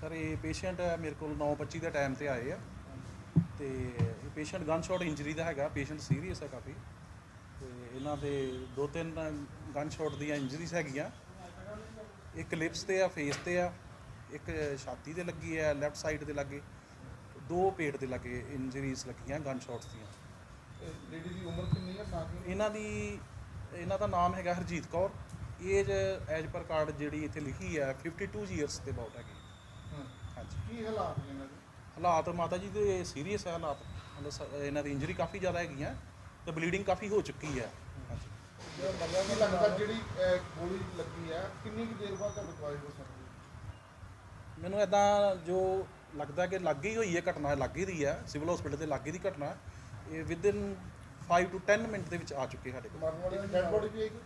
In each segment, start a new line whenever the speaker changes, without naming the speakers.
Sir ਇਹ patient ਮੇਰੇ ਕੋਲ 9:25 ਦੇ ਟਾਈਮ ਤੇ ਆਏ ਆ। ਤੇ ਇਹ ਪੇਸ਼ੈਂਟ ਗਨ ਸ਼ਾਟ ਇੰਜਰੀ ਦਾ ਹੈਗਾ ਪੇਸ਼ੈਂਟ ਸੀਰੀਅਸ ਹੈ ਕਾਫੀ। ਤੇ ਇਹਨਾਂ ਦੇ ਦੋ ਤਿੰਨ ਗਨ ਸ਼ਾਟ ਦੀਆਂ ਇੰਜਰੀਜ਼ ਹੈਗੀਆਂ। ਇੱਕ ਲਿਪਸ ਤੇ ਆ ਫੇਸ ਤੇ ਆ ਇੱਕ ਛਾਤੀ ਤੇ ਲੱਗੀ ਹੈ ਲੈਫਟ ਸਾਈਡ ਤੇ ਲੱਗੇ। ਦੋ ਪੇਟ ਤੇ ਲੱਗੇ ਇੰਜਰੀਜ਼ ਲੱਗੀਆਂ ਗਨ ਸ਼ਾਟਸ ਦੀਆਂ।
ਲੇਡੀ ਦੀ ਉਮਰ ਕਿੰਨੀ ਹੈ ਤਾਂ ਕਿ
ਇਹਨਾਂ ਦੀ ਇਹਨਾਂ ਦਾ ਨਾਮ ਹੈਗਾ Harjeet Kaur. Age as per card ਜਿਹੜੀ ਇੱਥੇ ਲਿਖੀ ਹੈ 52 ਇਅਰਸ ਦੇ ਅਬਾਊਟ ਹੈਗੀ। ਹਾਂਜੀ।
ਕੀ ਹਾਲਾਤ ਨੇ ਇਹਨਾਂ ਦੇ?
ਹਾਲਾਤ ਮਾਤਾ ਜੀ ਦੇ ਸੀਰੀਅਸ ਹੈ ਹਾਲਾਤ। ਮਤਲਬ ਸ- ਇਹਨਾਂ ਦੀ ਇੰਜਰੀ ਕਾਫੀ ਜ਼ਿਆਦਾ ਹੈਗੀਆਂ ਤੇ ਬਲੀਡਿੰਗ ਕਾਫੀ ਹੋ ਚੁੱਕੀ ਹੈ ਹਾਂਜੀ।
ਕੀ ਲੱਗਦਾ ਜਿਹੜੀ ਅਹ, ਗੋਲੀ ਲੱਗੀ ਹੈ ਕਿੰਨੀ ਕੁ ਦੇਰ ਬਾਅਦ ਤੁਹਾਡੇ ਦਵਾਈ ਹੋ ਸਕਦੀ ਹੈ?
ਮੈਨੂੰ ਇਦਾਂ ਜੋ ਲੱਗਦਾ ਕਿ ਲੱਗ ਹੀ ਹੋਈ ਹੈ ਘਟਨਾ ਲੱਗ ਹੀ ਰਹੀ ਹੈ ਸਿਵਲ ਹਸਪੀਟਲ ਦੇ ਲਾਗੇ ਦੀ ਘਟਨਾ ਇਹ ਵਿਦਿਨ 5 ਟੂ 10 ਮਿੰਟ ਦੇ ਵਿੱਚ ਆ ਚੁੱਕੇ ਸਾਡੇ ਕੋਲ।
ਮਰਨ ਵਾਲੇ ਦੀ ਡੈਡ ਬੋਡੀ ਵੀ ਆਏਗੀ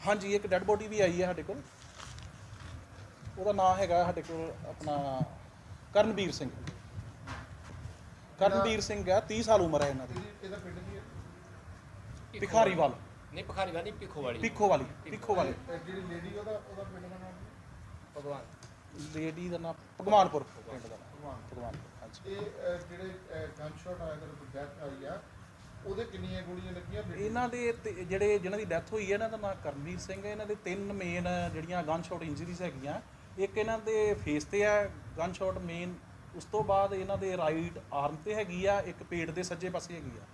ਹਾਂਜੀ ਇੱਕ ਡੈੱਡ ਬੋਡੀ ਵੀ ਆਈ ਹੈ ਸਾਡੇ ਕੋਲ। ਉਹਦਾ ਨਾਮ ਹੈਗਾ ਸਾਡੇ ਕੋਲ ਆਪਣਾ ਕਰਨਵੀਰ ਸਿੰਘ। ਕਰਨਵੀਰ ਸਿੰਘ ਹੈ 30 ਸਾਲ ਉਮਰ ਹੈ ਇਹਨਾਂ ਦੀ।
ਇਹਦੀ- ਪਿੰਡ ਕੀ ਹੈ
ਭਿਖਾਰੀਵਾਲ।
ਨਹੀਂ ਭਖਾਰੀਵਾਲ ਨਹੀਂ ਪਿੱਖੋ ਵਾਲੀ
ਪਿੱਖੋ ਵਾਲੀ ਪਿੱਖੋ ਵਾਲੇ
ਜਿਹੜੀ ਲੇਡੀ ਉਹਦਾ ਉਹਦਾ ਪਿੰਡ ਦਾ ਨਾਮ
ਭਗਵਾਨ।
ਲੇਡੀ ਦਾ ਨਾਮ ਭਗਵਾਨਪੁਰ। ਪਿੰਡ ਦਾ ਨਾਮ
ਭਗਵਾਨ।
ਭਗਵਾਨਪੁਰ ਹਾਂਜੀ।
ਇਹ ਅਹ, ਜਿਹੜੇ ਗਨ ਸ਼ਾਟ ਆਇਆ ਜਿਹੜਾ ਡੈਥ ਆਈ ਆ ਉਹਦੇ ਕਿੰਨੀਆਂ ਗੋਲੀਆਂ ਲੱਗੀਆਂ
ਇਹਨਾਂ ਦੇ ਤੇ ਜਿਹੜੇ ਜਿਨ੍ਹਾਂ ਦੀ ਡੈਥ ਹੋਈ ਹੈ ਇਹਨਾਂ ਦਾ ਨਾਮ ਕਰਨਵੀਰ ਸਿੰਘ ਹੈ। ਇਹਨਾਂ ਦੇ ਤਿੰਨ ਮੇਨ ਜਿਹੜੀਆਂ ਗਨ ਸ਼ਾਟ ਇੰਜਰੀਜ਼ ਹੈਗੀਆਂ ਇੱਕ ਇਹਨਾਂ ਦੇ ਫੇਸ ਤੇ ਹੈ ਗਨ ਸ਼ਾਟ ਮੇਨ ਉਸ ਤੋਂ ਬਾਅਦ ਇਹਨਾਂ ਦੇ ਰਾਈਟ ਆਰਮ ਤੇ ਹੈਗੀ ਆ ਇੱਕ ਪੇਟ ਦੇ ਸੱਜੇ ਪਾਸੇ ਹੈਗੀ ਆ।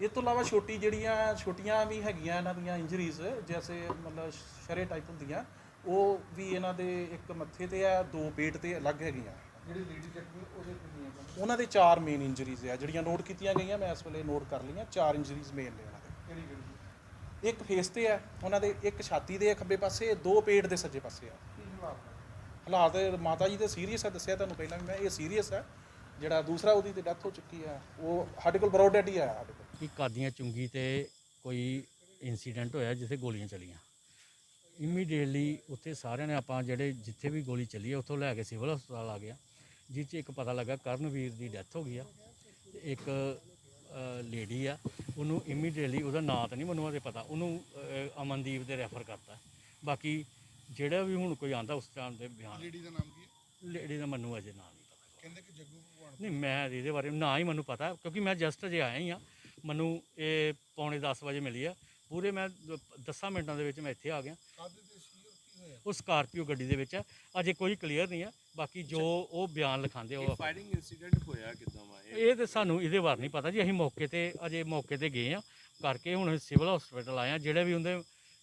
ਇਹ ਤੋਂ ਇਲਾਵਾ ਛੋਟੀ ਜਿਹੜੀਆਂ ਛੋਟੀਆਂ ਵੀ ਹੈਗੀਆਂ ਇਹਨਾਂ ਦੀਆਂ ਇੰਜਰੀਜ਼ ਜੈਸੇ ਮਤਲਬ ਸ਼ਰੇ ਟਾਈਪ ਹੁੰਦੀਆਂ ਉਹ ਵੀ ਇਹਨਾਂ ਦੇ ਇੱਕ ਮੱਥੇ ਤੇ ਆ ਦੋ ਪੇਟ ਤੇ ਅਲੱਗ ਹੈਗੀਆਂ।
ਜਿਹੜੀ ਲੇਡੀ ਜ਼ਖਮੀ ਉਹਦੇ ਕਿੰਨੀਆਂ
ਉਹਨਾਂ ਦੇ ਚਾਰ ਮੇਨ ਇੰਜਰੀਜ਼ ਆ ਜਿਹੜੀਆਂ ਨੋਟ ਕੀਤੀਆਂ ਗਈਆਂ ਮੈਂ ਇਸ ਵੇਲੇ ਨੋਟ ਕਰ ਲਈਆਂ ਚਾਰ ਇੰਜਰੀਜ਼ ਮੇਨ ਨੇ ਉਹਨਾਂ ਦੇ।
ਕਿਹੜੀ ਕਿਹੜੀ?
ਇੱਕ ਫੇਸ ਤੇ ਆ ਉਹਨਾਂ ਦੇ ਇੱਕ ਛਾਤੀ ਦੇ ਖੱਬੇ ਪਾਸੇ ਦੋ ਪੇਟ ਦੇ ਸੱਜੇ ਪਾਸੇ ਆ।
ਹਾਲਾਤ
ਮਾਤਾ ਜੀ ਦੇ ਸੀਰੀਅਸ ਹੈ ਦੱਸਿਆ ਤੁਹਾਨੂੰ ਪਹਿਲਾਂ ਵੀ ਮੈਂ, ਇਹ ਸੀਰੀਅਸ ਹੈ ਜਿਹੜਾ ਦੂਸਰਾ ਉਹਦੀ ਤੇ ਡੈਥ ਹੋ ਚੁੱਕੀ ਆ, ਉਹ ਸਾਡੇ ਕੋਲ ਬਰੋਡ ਡੈਡ ਹੀ ਆਇਆ ਸਾਡੇ ਕੋਲ।
ਕਿ ਕਾਦੀਆਂ ਚੁੰਗੀ ਤੇ ਕੋਈ ਇਨਸੀਡੈਂਟ ਹੋਇਆ ਜਿੱਥੇ ਗੋਲੀਆਂ ਚਲੀਆਂ? ਇਮੀਡੀਏਟਲੀ ਉੱਥੇ ਸਾਰਿਆਂ ਨੇ ਆਪਾਂ ਜਿਹੜੇ ਜਿੱਥੇ ਵੀ ਗੋਲੀ ਚੱਲੀ ਹੈ ਉੱਥੋਂ ਲੈ ਕੇ ਸਿਵਲ ਹਸਪਤਾਲ ਆ ਗਿਆ ਜਿਸ 'ਚ ਇੱਕ ਪਤਾ ਲੱਗਾ ਕਰਨਵੀਰ ਦੀ ਡੈਥ ਹੋ ਗਈ ਆ। ਤੇ ਇੱਕ ਲੇਡੀ ਆ, ਉਹਨੂੰ ਇਮੀਡੀਏਟਲੀ ਉਹਦਾ ਨਾਂ ਤਾਂ ਨਹੀਂ ਮੈਨੂੰ ਅਜੇ ਪਤਾ, ਉਹਨੂੰ ਅਮਨਦੀਪ ਦੇ ਰੈਫਰ ਕਰਤਾ। ਬਾਕੀ ਜਿਹੜਾ ਵੀ ਹੁਣ ਕੋਈ ਆਂਦਾ ਉਸ ਟਾਈਮ ਦੇ ਬਿਆਨ।
ਲੇਡੀ ਦਾ ਨਾਮ ਕੀ ਹੈ?
ਲੇਡੀ ਦਾ ਮੈਨੂੰ ਅਜੇ ਨਾਂ ਨਹੀਂ ਪਤਾ
ਕਹਿੰਦੇ ਕਿ ਜੱਗੂ ਭਗਵਾਨ
ਨਹੀਂ ਮੈਂ ਇਹਦੇ ਬਾਰੇ ਨਾ ਹੀ ਮੈਨੂੰ ਪਤਾ ਕਿਉਂਕਿ ਮੈਂ ਜਸਟ ਅਜੇ ਆਇਆ ਹੀ ਆ ਮੈਨੂੰ ਇਹ ਪੌਣੇ 10 ਵਜੇ ਮਿਲੀ ਆ। ਪੂਰੇ ਮੈਂ 10 ਮਿੰਟਾਂ ਦੇ ਵਿੱਚ ਮੈਂ ਇੱਥੇ ਆ ਗਿਆ।
ਕਾਦੇ ਤੇ ਸੀ ਔਰ ਕੀ ਹੋਇਆ?
ਉਹ ਸਕਾਰਪੀਓ ਗੱਡੀ ਦੇ ਵਿੱਚ ਆ। ਅਜੇ ਕੋਈ ਕਲੀਅਰ ਨਹੀਂ ਆ। ਬਾਕੀ ਜੋ ਉਹ ਬਿਆਨ ਲਿਖਾਉਂਦੇ ਉਹ
ਫਾਇਰਿੰਗ ਇਨਸੀਡੈਂਟ ਹੋਇਆ ਕਿਦਾਂ ਵਾ? ਇਹ
ਤੇ ਸਾਨੂੰ ਇਹਦੇ ਬਾਰੇ ਨਹੀਂ ਪਤਾ ਜੀ। ਅਸੀਂ ਮੌਕੇ ਤੇ ਅਜੇ ਮੌਕੇ ਤੇ ਗਏ ਆ। ਕਰਕੇ ਹੁਣ ਸਿਵਲ ਹਸਪੀਟਲ ਆਏ ਆ। ਜਿਹੜੇ ਵੀ ਉਹਦੇ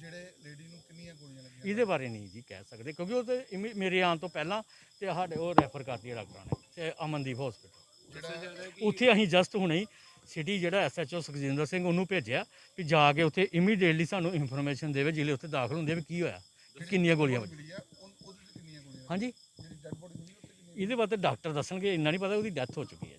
ਜਿਹੜੇ ਲੇਡੀ ਨੂੰ ਕਿੰਨੀਆਂ ਗੋਲੀਆਂ ਲੱਗੀਆਂ
ਇਹਦੇ ਬਾਰੇ ਨਹੀਂ ਜੀ ਕਹਿ ਸਕਦੇ ਕਿਉਂਕਿ ਉਹ ਤੇ ਇਮੀ- ਮੇਰੇ ਆਉਣ ਤੋਂ ਪਹਿਲਾਂ ਤੇ ਸਾਡੇ ਉਹ ਰੈਫਰ ਕਰਤੀ ਡਾਕਟਰਾਂ ਨੇ ਤੇ ਅਮਨਦੀਪ ਹਸਪੀਟਲ
ਜਿਹੜਾ
ਉੱਥੇ ਅਸੀਂ ਜਸਟ ਹੁਣੇ ਹੀ ਸਿਟੀ ਜਿਹੜਾ ਐਸਐਚਓ ਸੁਖਜਿੰਦਰ ਸਿੰਘ ਉਹਨੂੰ ਭੇਜਿਆ ਵੀ ਜਾ ਕੇ ਉੱਥੇ ਇਮੀਡੀਏਟਲੀ ਸਾਨੂੰ ਇਨਫੋਰਮੇਸ਼ਨ ਦੇਵੇ ਜਿਹੜੇ ਉੱਥੇ ਦਾਖਲ ਹੁੰਦੇ ਆ ਵੀ ਕੀ ਹੋਇਆ ਕਿੰਨੀਆਂ ਗੋਲੀਆਂ ਵੱਜੀਆਂ
ਮਿਲੀ ਆ ਉਹ- ਉਹਦੇ ਤੇ ਕਿੰਨੀਆਂ ਗੋਲੀਆਂ
ਹਾਂਜੀ।
ਜਿਹੜੀ ਡੈਡ ਬੋਡੀ ਮਿਲੀ ਉੱਤੇ ਕਿੰਨੀਆਂ
ਇਹਦੇ ਬਾਰੇ ਡਾਕਟਰ ਦੱਸਣਗੇ ਇੰਨਾ ਨਹੀਂ ਪਤਾ ਉਹਦੀ ਡੈਥ ਹੋ ਚੁੱਕੀ ਹੈ।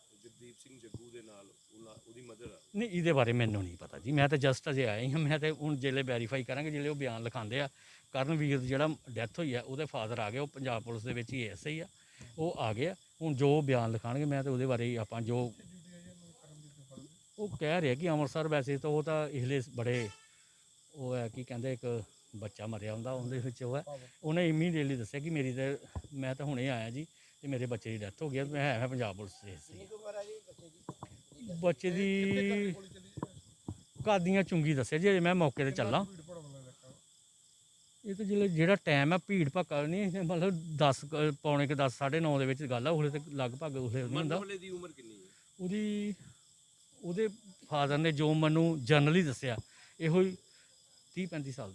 ਜਗਦੀਪ ਸਿੰਘ ਜੱਗੂ ਦੇ ਨਾਲ ਉਹਨਾਂ- ਉਹਦੀ ਮਦਰ ਆ।
ਨਹੀਂ, ਇਹਦੇ ਬਾਰੇ ਮੈਨੂੰ ਨਹੀਂ ਪਤਾ ਜੀ। ਮੈਂ ਤਾਂ ਜਸਟ ਅਜੇ ਆਇਆ ਹੀ ਹਾਂ। ਮੈਂ ਤਾਂ ਹੁਣ ਜਿਹੜੇ ਵੈਰੀਫਾਈ ਕਰਾਂਗੇ ਜਿਹੜੇ ਉਹ ਬਿਆਨ ਲਿਖਾਉਂਦੇ ਆ। ਕਰਨਵੀਰ ਦੀ ਜਿਹੜਾ ਡੈਥ ਹੋਈ ਆ, ਉਹਦੇ ਫਾਦਰ ਆ ਗਏ। ਉਹ ਪੰਜਾਬ ਪੁਲਿਸ ਦੇ ਵਿੱਚ ਹੀ ਐਸਆਈ ਆ। ਉਹ ਆ ਗਏ ਆ। ਹੁਣ ਜੋ ਬਿਆਨ ਲਿਖਾਣਗੇ ਮੈਂ ਤਾਂ ਉਹਦੇ ਬਾਰੇ ਹੀ ਆਪਾਂ ਜੋ ਉਹ ਕਹਿ ਰਿਹਾ ਕਿ ਅੰਮ੍ਰਿਤਸਰ ਵੈਸੇ ਤਾਂ ਉਹ ਤਾਂ ਇਸਲੇ ਬੜੇ ਉਹ ਹੈ ਕੀ ਕਹਿੰਦੇ ਇੱਕ ਬੱਚਾ ਮਰਿਆ ਹੁੰਦਾ, ਉਹਦੇ ਵਿੱਚ ਉਹ ਹੈ। ਉਹਨੇ ਇਮੀਡੀਏਟਲੀ ਦੱਸਿਆ ਕਿ ਮੇਰੀ ਤਾਂ ਮੈਂ ਤਾਂ ਹੁਣੇ ਆਇਆ ਜੀ। ਤੇ ਮੇਰੇ ਬੱਚੇ ਦੀ ਡੈਥ ਹੋ ਗਈ ਆ, ਮੈਂ ਹੈ ਮੈਂ ਪੰਜਾਬ ਪੁਲਿਸ ਦੇ ਸੀ ਬੱਚੇ ਦੀ ਕਾਦੀਆਂ ਚੁੰਗੀ ਦੱਸਿਆ ਜੇ ਮੈਂ ਮੌਕੇ ਤੇ ਚੱਲਾਂ। ਇਹ ਤਾਂ ਜਿਹੜਾ ਜਿਹੜਾ ਟਾਈਮ ਹੈ ਭੀੜ ਭੱਕਾ ਨਹੀਂ ਇਹ ਮਤਲਬ 10 ਕੁ- ਪੌਣੇ ਕਿ 10 9:30 ਦੇ ਵਿੱਚ ਗੱਲ ਆ ਉਹਲੇ ਤੇ ਲਗਭਗ ਉਹਲੇ ਨਹੀਂ ਹੁੰਦਾ
ਵਾਲੇ ਦੀ ਉਮਰ ਕਿੰਨੀ ਹੈ
ਉਹਦੀ ਉਹਦੇ ਫਾਦਰ ਨੇ ਜੋ ਮੈਨੂੰ ਜਨਰਲੀ ਦੱਸਿਆ ਇਹੋ ਹੀ 30 35 ਸਾਲ ਦੀ।